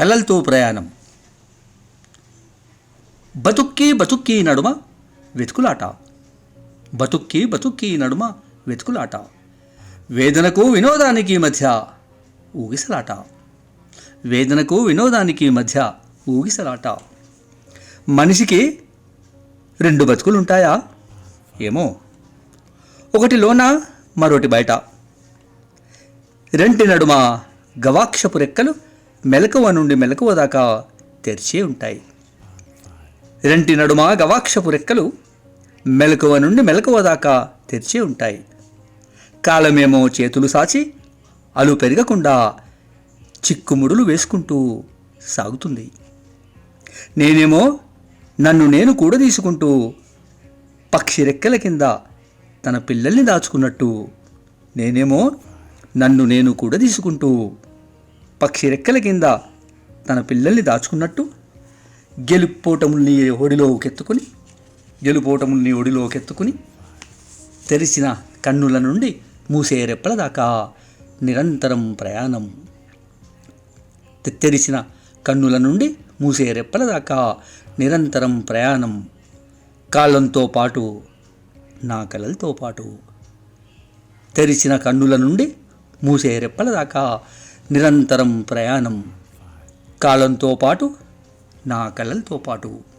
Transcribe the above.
కలలతో ప్రయాణం. బతుక్కి బతుక్కి నడుమ వెతుకులాట. బతుక్కి బతుక్కి నడుమ వెతుకులాట. వేదనకు వినోదానికి మధ్య ఊగిసలాట. వేదనకు వినోదానికి మధ్య ఊగిసలాట. మనిషికి రెండు బతుకులుంటాయా? ఏమో. ఒకటి లోన మరొకటి బయట. రెంటి నడుమ గవాక్షపు రెక్కలు మెలకువ నుండి మెలకువ దాకా తెరిచే ఉంటాయి. రెంటి నడుమ గవాక్షపు రెక్కలు మెలకువ నుండి మెలకువ దాకా తెరిచే ఉంటాయి. కాలమేమో చేతులు సాచి అలు పెరగకుండా చిక్కుముడులు వేసుకుంటూ సాగుతుంది. నేనేమో నన్ను నేను కూడా తీసుకుంటూ పక్షి రెక్కల కింద తన పిల్లల్ని దాచుకున్నట్టు నేనేమో నన్ను నేను కూడా తీసుకుంటూ పక్షి రెక్కల కింద తన పిల్లల్ని దాచుకున్నట్టు గెలుపోటముల్ని ఒడిలోకెత్తుకుని గెలుపోటముల్ని ఒడిలోకెత్తుకుని తెరిచిన కన్నుల నుండి మూసే రెప్పల దాకా నిరంతరం ప్రయాణం. తె- తెరిచిన కన్నుల నుండి మూసే రెప్పల దాకా నిరంతరం ప్రయాణం. కాలంతో పాటు నా కలలతో పాటు తెరిచిన కన్నుల నుండి మూసే రెప్పల దాకా నిరంతరం ప్రయాణం. కాలంతో పాటు నా కళలతో పాటు.